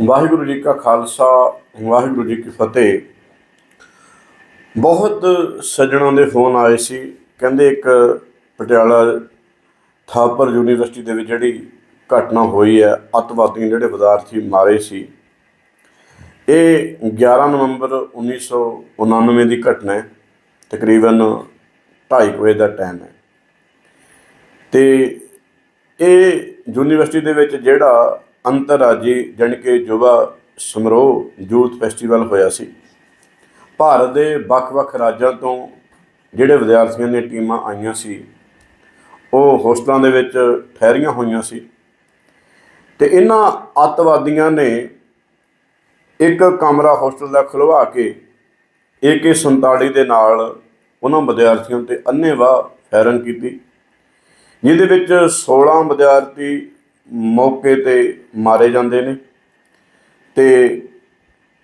ਵਾਹਿਗੁਰੂ ਜੀ ਕਾ ਖਾਲਸਾ, ਵਾਹਿਗੁਰੂ ਜੀ ਕੀ ਫਤਿਹ। ਬਹੁਤ ਸੱਜਣਾਂ ਦੇ ਫੋਨ ਆਏ ਸੀ, ਕਹਿੰਦੇ ਇੱਕ ਪਟਿਆਲਾ ਥਾਪਰ ਯੂਨੀਵਰਸਿਟੀ ਦੇ ਵਿੱਚ ਜਿਹੜੀ ਘਟਨਾ ਹੋਈ ਹੈ, ਅੱਤਵਾਦੀਆਂ ਜਿਹੜੇ ਵਿਦਿਆਰਥੀ ਮਾਰੇ ਸੀ। ਇਹ 11 ਨਵੰਬਰ 1999 ਦੀ ਘਟਨਾ ਹੈ, ਤਕਰੀਬਨ 2:30 ਵਜੇ ਦਾ ਟਾਈਮ ਹੈ। ਤੇ ਇਹ ਯੂਨੀਵਰਸਿਟੀ ਦੇ ਵਿੱਚ ਜਿਹੜਾ ਅੰਤਰਰਾਜੀ ਜਾਣੀ ਕਿ ਯੁਵਾ ਸਮਾਰੋਹ ਯੂਥ ਫੈਸਟੀਵਲ ਹੋਇਆ ਸੀ। ਭਾਰਤ ਦੇ ਵੱਖ-ਵੱਖ ਰਾਜਾਂ ਤੋਂ ਜਿਹੜੇ ਵਿਦਿਆਰਥੀਆਂ ਦੀਆਂ ਟੀਮਾਂ ਆਈਆਂ ਸੀ, ਉਹ ਹੋਸਟਲਾਂ ਦੇ ਵਿੱਚ ਠਹਿਰੀਆਂ ਹੋਈਆਂ ਸੀ ਤੇ ਇਹਨਾਂ ਅੱਤਵਾਦੀਆਂ ਨੇ ਇੱਕ ਕਮਰਾ ਹੋਸਟਲ ਦਾ ਖੁਲਵਾ ਕੇ AK47 ਦੇ ਨਾਲ ਉਹਨਾਂ ਵਿਦਿਆਰਥੀਆਂ ਤੇ ਅੰਨ੍ਹੇਵਾਹ ਫਾਇਰਿੰਗ ਕੀਤੀ, ਜਿਹਦੇ ਵਿੱਚ 16 ਵਿਦਿਆਰਥੀ ਮੌਕੇ ਤੇ ਮਾਰੇ ਜਾਂਦੇ ਨੇ। ਤੇ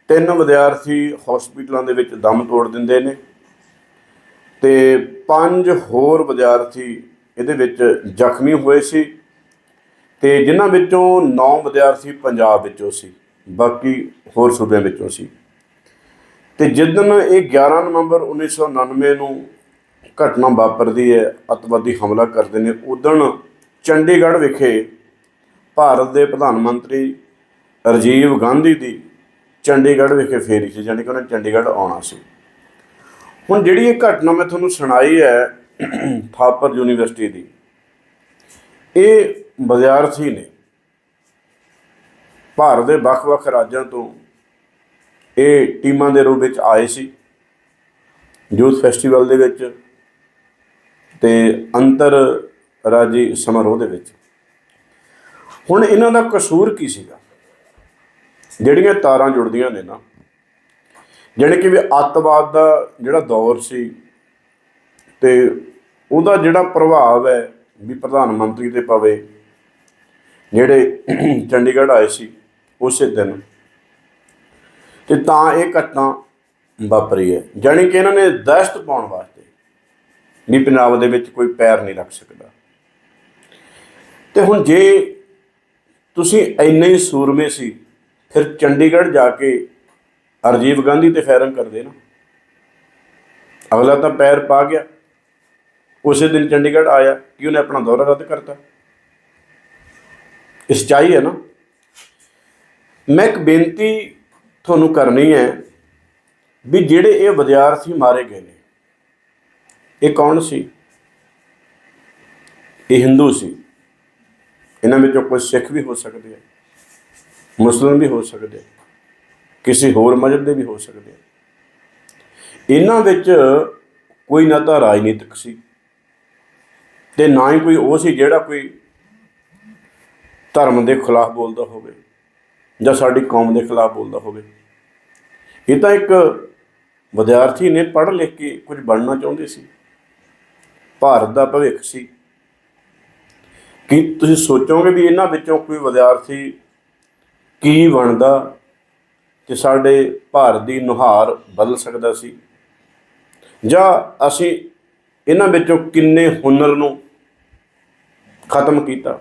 ਤਿੰਨ ਵਿਦਿਆਰਥੀ ਹਸਪੀਟਲਾਂ ਦੇ ਵਿੱਚ ਦਮ ਤੋੜ ਦਿੰਦੇ ਨੇ। ਤੇ ਪੰਜ ਹੋਰ ਵਿਦਿਆਰਥੀ ਇਹਦੇ ਵਿੱਚ ਜ਼ਖਮੀ ਹੋਏ ਸੀ। ਤੇ ਜਿਨ੍ਹਾਂ ਵਿੱਚੋਂ 9 ਵਿਦਿਆਰਥੀ ਪੰਜਾਬ ਵਿੱਚੋਂ ਸੀ, ਬਾਕੀ ਹੋਰ ਸੂਬਿਆਂ ਵਿੱਚੋਂ ਸੀ। ਤੇ ਜਿੱਦਣ ਇਹ 11 ਨਵੰਬਰ 1999 ਨੂੰ ਘਟਨਾ ਵਾਪਰਦੀ ਹੈ, ਅਤਵਾਦੀ ਹਮਲਾ ਕਰਦੇ ਨੇ, ਉਦਣ ਚੰਡੀਗੜ੍ਹ ਵਿਖੇ ਭਾਰਤ ਦੇ ਪ੍ਰਧਾਨ ਮੰਤਰੀ ਰਾਜੀਵ ਗਾਂਧੀ ਦੀ ਚੰਡੀਗੜ੍ਹ ਵਿਖੇ ਫੇਰੀ ਸੀ, ਜਾਣੀ ਕਿ ਉਹਨੇ ਚੰਡੀਗੜ੍ਹ ਆਉਣਾ ਸੀ। ਹੁਣ ਜਿਹੜੀ ਇਹ ਘਟਨਾ ਮੈਂ ਤੁਹਾਨੂੰ ਸੁਣਾਈ ਹੈ, ਥਾਪਰ ਯੂਨੀਵਰਸਿਟੀ ਦੀ, ਇਹ ਵਿਦਿਆਰਥੀ ਨੇ ਭਾਰਤ ਦੇ ਵੱਖ-ਵੱਖ ਰਾਜਾਂ ਤੋਂ ਇਹ ਟੀਮਾਂ ਦੇ ਰੂਪ ਵਿੱਚ ਆਏ ਸੀ, ਯੂਥ ਫੈਸਟੀਵਲ ਦੇ ਵਿੱਚ ਤੇ ਅੰਤਰ ਰਾਜੀ ਸਮਾਰੋਹ ਦੇ ਵਿੱਚ। ਹੁਣ ਇਹਨਾਂ ਦਾ ਕਸੂਰ ਕੀ ਸੀਗਾ? ਜਿਹੜੀਆਂ ਤਾਰਾਂ ਜੁੜਦੀਆਂ ਨੇ ਨਾ ਜਿਹੜੇ ਕਿ ਵੀ ਅੱਤਵਾਦ ਦਾ ਜਿਹੜਾ ਦੌਰ ਸੀ ਤੇ ਉਹਦਾ ਜਿਹੜਾ ਪ੍ਰਭਾਵ ਹੈ ਵੀ ਪ੍ਰਧਾਨ ਮੰਤਰੀ ਤੇ ਪਵੇ, ਜਿਹੜੇ ਚੰਡੀਗੜ੍ਹ ਆਏ ਸੀ ਉਸੇ ਦਿਨ, ਤੇ ਤਾਂ ਇਹ ਘਟਨਾ ਵਾਪਰੀ ਹੈ। ਜਾਣੀ ਕਿ ਇਹਨਾਂ ਨੇ ਦਹਿਸ਼ਤ ਪਾਉਣ ਵਾਸਤੇ ਵੀ ਪੰਜਾਬ ਦੇ ਵਿੱਚ ਕੋਈ ਪੈਰ ਨਹੀਂ ਰੱਖ ਸਕਦਾ। ਤੇ ਹੁਣ ਜੇ ਤੁਸੀਂ ਇੰਨੇ ਹੀ ਸੂਰਮੇ ਸੀ, ਫਿਰ ਚੰਡੀਗੜ੍ਹ ਜਾ ਕੇ ਰਾਜੀਵ ਗਾਂਧੀ ਤੇ ਫੈਰਨ ਕਰਦੇ ਨਾ। ਅਗਲਾ ਤਾਂ ਪੈਰ ਪਾ ਗਿਆ। ਉਸੇ ਦਿਨ ਚੰਡੀਗੜ੍ਹ ਆਇਆ ਕਿ ਉਹਨੇ ਆਪਣਾ ਦੌਰਾ ਰੱਦ ਕਰਤਾ। ਇਸ ਚਾਹੀ ਹੈ ਨਾ। ਮੈਂ ਇੱਕ ਬੇਨਤੀ ਤੁਹਾਨੂੰ ਕਰਨੀ ਹੈ ਵੀ ਜਿਹੜੇ ਇਹ ਵਿਦਿਆਰਥੀ ਮਾਰੇ ਗਏ ਨੇ, ਇਹ ਕੌਣ ਸੀ? ਇਹ ਹਿੰਦੂ ਸੀ। ਇਹਨਾਂ ਵਿੱਚੋਂ ਕੋਈ ਸਿੱਖ ਵੀ ਹੋ ਸਕਦੇ ਆ, ਮੁਸਲਮਾਨ ਵੀ ਹੋ ਸਕਦੇ ਆ, ਕਿਸੇ ਹੋਰ ਮਜ਼ਹਬ ਦੇ ਵੀ ਹੋ ਸਕਦੇ ਆ। ਇਹਨਾਂ ਵਿੱਚ ਕੋਈ ਨਾ ਤਾਂ ਰਾਜਨੀਤਿਕ ਸੀ ਤੇ ਨਾ ਹੀ ਕੋਈ ਉਹ ਸੀ ਜਿਹੜਾ ਕੋਈ ਧਰਮ ਦੇ ਖਿਲਾਫ ਬੋਲਦਾ ਹੋਵੇ ਜਾਂ ਸਾਡੀ ਕੌਮ ਦੇ ਖਿਲਾਫ ਬੋਲਦਾ ਹੋਵੇ। ਇਹ ਤਾਂ ਇੱਕ ਵਿਦਿਆਰਥੀ ਨੇ ਪੜ੍ਹ ਲਿਖ ਕੇ ਕੁਝ ਬਣਨਾ ਚਾਹੁੰਦੇ ਸੀ, ਭਾਰਤ ਦਾ ਭਵਿੱਖ ਸੀ। ਕੀ ਤੁਸੀਂ ਸੋਚੋਗੇ ਵੀ ਇਹਨਾਂ ਵਿੱਚੋਂ ਕੋਈ ਵਿਦਿਆਰਥੀ ਕੀ ਬਣਦਾ ਕਿ ਸਾਡੇ ਭਾਰਤ ਦੀ ਨੁਹਾਰ ਬਦਲ ਸਕਦਾ ਸੀ? ਜਾਂ ਅਸੀਂ ਇਹਨਾਂ ਵਿੱਚੋਂ ਕਿੰਨੇ ਹੁਨਰ ਨੂੰ ਖਤਮ ਕੀਤਾ?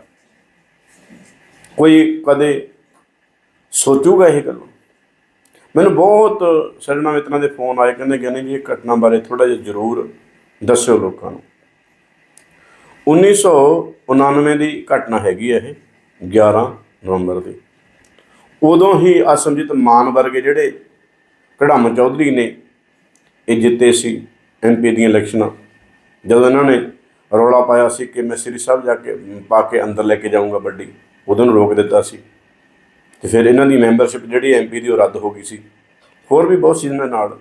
ਕੋਈ ਕਦੇ ਸੋਚੂਗਾ ਇਹ ਗੱਲ? ਮੈਨੂੰ ਬਹੁਤ ਸੱਜਣਾ ਮਿੱਤਰਾਂ ਦੇ ਫੋਨ ਆਏ, ਕਹਿੰਦੇ ਕਹਿੰਦੇ ਜੀ, ਇਹ ਘਟਨਾ ਬਾਰੇ ਥੋੜਾ ਜਿਹਾ ਜ਼ਰੂਰ ਦੱਸਿਓ ਲੋਕਾਂ ਨੂੰ। 1999 ਦੀ ਘਟਨਾ ਹੈਗੀ ਹੈ ਇਹ 11 ਨਵੰਬਰ ਦੀ। ਉਦੋਂ ਹੀ ਅਸਮਜੀਤ ਮਾਨ ਵਰਗੇ ਜਿਹੜੇ ਕੜਾਮ ਚੌਧਰੀ ਨੇ, ਇਹ ਜਿੱਤੇ ਸੀ ਐਮਪੀ ਦੀਆਂ ਇਲੈਕਸ਼ਨਾਂ। ਜਦੋਂ ਇਹਨਾਂ ਨੇ ਰੌਲਾ ਪਾਇਆ ਸੀ ਕਿ ਮੈਂ ਸ੍ਰੀ ਸਾਹਿਬ ਜਾ ਕੇ ਪਾ ਕੇ ਅੰਦਰ ਲੈ ਕੇ ਜਾਊਂਗਾ ਵੱਡੀ, ਉਦੋਂ ਨੂੰ ਰੋਕ ਦਿੱਤਾ ਸੀ। ਤੇ ਫਿਰ ਇਹਨਾਂ ਦੀ ਮੈਂਬਰਸ਼ਿਪ ਜਿਹੜੀ ਐਮਪੀ ਦੀ ਉਹ ਰੱਦ ਹੋ ਗਈ ਸੀ। ਹੋਰ ਵੀ ਬਹੁਤ ਚੀਜ਼ਾਂ ਨਾਲ।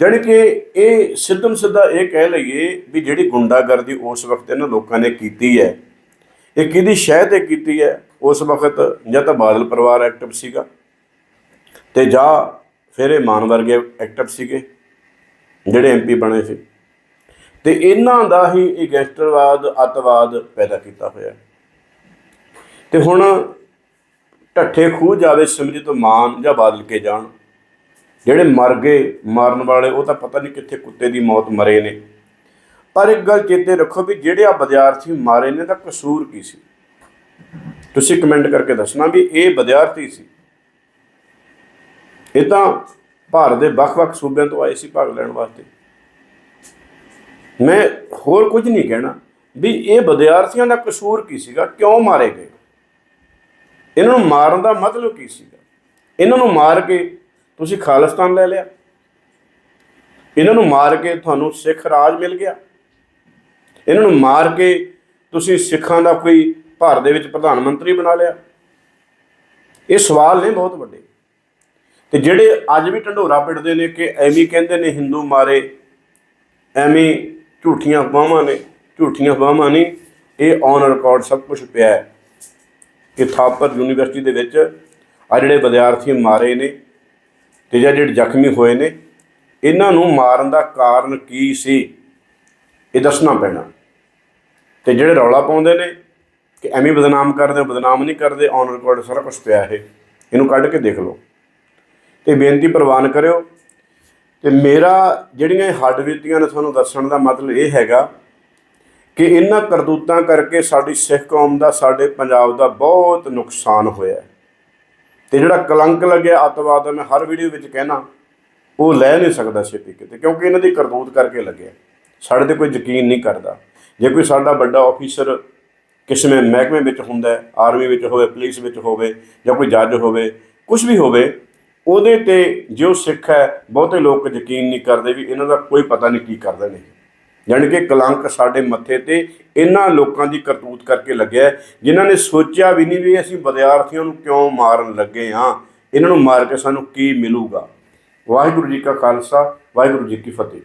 ਜਾਣੀ ਕਿ ਇਹ ਸਿੱਧਮ ਸਿੱਧਾ ਇਹ ਕਹਿ ਲਈਏ ਵੀ ਜਿਹੜੀ ਗੁੰਡਾਗਰਦੀ ਉਸ ਵਕਤ ਇਹਨਾਂ ਲੋਕਾਂ ਨੇ ਕੀਤੀ ਹੈ, ਇਹ ਕਿਹਦੀ ਸ਼ਹਿ ਤੇ ਕੀਤੀ ਹੈ, ਉਸ ਵਕਤ ਜਾਂ ਤਾਂ ਬਾਦਲ ਪਰਿਵਾਰ ਐਕਟਿਵ ਸੀਗਾ ਤੇ ਜਾਂ ਫਿਰ ਇਹ ਮਾਨ ਵਰਗੇ ਐਕਟਿਵ ਸੀਗੇ, ਜਿਹੜੇ ਐਮਪੀ ਬਣੇ ਸੀ। ਤੇ ਇਹਨਾਂ ਦਾ ਹੀ ਇਹ ਗੈਂਗਸਟਰਵਾਦ, ਅੱਤਵਾਦ ਪੈਦਾ ਕੀਤਾ ਹੋਇਆ। ਤੇ ਹੁਣ ਢੱਠੇ ਖੂਹ ਜਾਵੇ ਸਿਮਰਜੀਤ ਮਾਨ ਜਾਂ ਬਾਦਲ ਕੇ ਜਾਣ ਜਿਹੜੇ ਮਰ ਗਏ, ਮਾਰਨ ਵਾਲੇ, ਉਹ ਤਾਂ ਪਤਾ ਨਹੀਂ ਕਿੱਥੇ ਕੁੱਤੇ ਦੀ ਮੌਤ ਮਰੇ ਨੇ। ਪਰ ਇੱਕ ਗੱਲ ਚੇਤੇ ਰੱਖੋ ਵੀ ਜਿਹੜੇ ਆ ਵਿਦਿਆਰਥੀ ਮਾਰੇ ਨੇ, ਤਾਂ ਕਸੂਰ ਕੀ ਸੀ? ਤੁਸੀਂ ਕਮੈਂਟ ਕਰਕੇ ਦੱਸਣਾ ਵੀ ਇਹ ਵਿਦਿਆਰਥੀ ਸੀ। ਇਹ ਤਾਂ ਭਾਰਤ ਦੇ ਵੱਖ-ਵੱਖ ਸੂਬਿਆਂ ਤੋਂ ਆਏ ਸੀ ਭਾਗ ਲੈਣ ਵਾਸਤੇ। ਮੈਂ ਹੋਰ ਕੁਝ ਨਹੀਂ ਕਹਿਣਾ ਵੀ ਇਹ ਵਿਦਿਆਰਥੀਆਂ ਦਾ ਕਸੂਰ ਕੀ ਸੀਗਾ, ਕਿਉਂ ਮਾਰੇ ਗਏ? ਇਹਨਾਂ ਨੂੰ ਮਾਰਨ ਦਾ ਮਤਲਬ ਕੀ ਸੀਗਾ? ਇਹਨਾਂ ਨੂੰ ਮਾਰ ਕੇ ਤੁਸੀਂ ਖਾਲਿਸਤਾਨ ਲੈ ਲਿਆ। ਇਹਨਾਂ ਨੂੰ ਮਾਰ ਕੇ ਤੁਹਾਨੂੰ ਸਿੱਖ ਰਾਜ ਮਿਲ ਗਿਆ। ਇਹਨਾਂ ਨੂੰ ਮਾਰ ਕੇ ਤੁਸੀਂ ਸਿੱਖਾਂ ਦਾ ਕੋਈ ਭਾਰਤ ਦੇ ਵਿੱਚ ਪ੍ਰਧਾਨ ਮੰਤਰੀ ਬਣਾ ਲਿਆ। ਇਹ ਸਵਾਲ ਨੇ ਬਹੁਤ ਵੱਡੇ। ਤੇ ਜਿਹੜੇ ਅੱਜ ਵੀ ਢੰਡੋਰਾ ਪਿੱਟਦੇ ਨੇ ਕਿ ਐਵੇਂ ਕਹਿੰਦੇ ਨੇ ਹਿੰਦੂ ਮਾਰੇ, ਐਵੇਂ ਝੂਠੀਆਂ ਅਫਵਾਹਾਂ ਨੇ, ਝੂਠੀਆਂ ਅਫਵਾਹਾਂ ਨਹੀਂ, ਇਹ ਔਨ ਰਿਕਾਰਡ ਸਭ ਕੁਝ ਪਿਆ ਹੈ ਕਿ ਥਾਪਰ ਯੂਨੀਵਰਸਿਟੀ ਦੇ ਵਿੱਚ ਆ ਜਿਹੜੇ ਵਿਦਿਆਰਥੀ ਮਾਰੇ ਨੇ ਤੇ ਜਾਂ ਜਿਹੜੇ ਜ਼ਖਮੀ ਹੋਏ ਨੇ, ਇਹਨਾਂ ਨੂੰ ਮਾਰਨ ਦਾ ਕਾਰਨ ਕੀ ਸੀ, ਇਹ ਦੱਸਣਾ ਪੈਣਾ। ਤੇ ਜਿਹੜੇ ਰੌਲਾ ਪਾਉਂਦੇ ਨੇ, ਕਿ ਐਵੇਂ ਬਦਨਾਮ ਕਰਦੇ, ਬਦਨਾਮ ਨਹੀਂ ਕਰਦੇ ਔਨ ਰਿਕਾਰਡ ਸਾਰਾ ਕੁਝ ਪਿਆ ਇਹ। ਇਹਨੂੰ ਕੱਢ ਕੇ ਦੇਖ ਲਓ। ਤੇ ਬੇਨਤੀ ਪ੍ਰਵਾਨ ਕਰਿਓ। ਤੇ ਮੇਰਾ ਜਿਹੜੀਆਂ ਹੱਡ ਬੀਤੀਆਂ ਨੇ ਤੁਹਾਨੂੰ ਦੱਸਣ ਦਾ ਮਤਲਬ ਇਹ ਹੈਗਾ ਕਿ ਇਹਨਾਂ ਕਰਤੂਤਾਂ ਕਰਕੇ ਸਾਡੀ ਸਿੱਖ ਕੌਮ ਦਾ, ਸਾਡੇ ਪੰਜਾਬ ਦਾ ਬਹੁਤ ਨੁਕਸਾਨ ਹੋਇਆ। ਹੈ। ਤੇ ਜਿਹੜਾ ਕਲੰਕ ਲੱਗਿਆ ਅੱਤਵਾਦ ਦਾ, ਮੈਂ ਹਰ ਵੀਡੀਓ ਵਿੱਚ ਕਹਿਣਾ, ਉਹ ਲੈ ਨਹੀਂ ਸਕਦਾ ਛੇਤੀ ਕਿਤੇ, ਕਿਉਂਕਿ ਇਹਨਾਂ ਦੀ ਕਰਤੂਤ ਕਰਕੇ ਲੱਗਿਆ। ਸਾਡੇ ਤੇ ਕੋਈ ਯਕੀਨ ਨਹੀਂ ਕਰਦਾ। ਜੇ ਕੋਈ ਸਾਡਾ ਵੱਡਾ ਆਫੀਸਰ ਕਿਸੇ ਮਹਿਕਮੇ ਵਿੱਚ ਹੁੰਦਾ ਹੈ ਆਰਮੀ ਵਿੱਚ ਹੋਵੇ ਪੁਲਿਸ ਵਿੱਚ ਹੋਵੇ, ਜਾਂ ਕੋਈ ਜੱਜ ਹੋਵੇ ਕੁਝ ਵੀ ਹੋਵੇ, ਉਹਦੇ ਤੇ ਜੋ ਸਿੱਖ ਹੈ, ਬਹੁਤੇ ਲੋਕ ਯਕੀਨ ਨਹੀਂ ਕਰਦੇ ਵੀ ਇਹਨਾਂ ਦਾ ਕੋਈ ਪਤਾ ਨਹੀਂ ਕੀ ਕਰਦੇ ਨੇ ਜਾਣੀ ਕਿ ਕਲੰਕ ਸਾਡੇ ਮੱਥੇ ਤੇ ਇਹਨਾਂ ਲੋਕਾਂ ਦੀ ਕਰਤੂਤ ਕਰਕੇ ਲੱਗਿਆ ਜਿਨ੍ਹਾਂ ਨੇ ਸੋਚਿਆ ਵੀ ਨਹੀਂ ਵੀ ਅਸੀਂ ਵਿਦਿਆਰਥੀਆਂ ਨੂੰ ਕਿਉਂ ਮਾਰਨ ਲੱਗੇ ਹਾਂ? ਇਹਨਾਂ ਨੂੰ ਮਾਰ ਕੇ ਸਾਨੂੰ ਕੀ ਮਿਲੂਗਾ? ਵਾਹਿਗੁਰੂ ਜੀ ਕਾ ਖਾਲਸਾ, ਵਾਹਿਗੁਰੂ ਜੀ ਕੀ ਫਤਿਹ।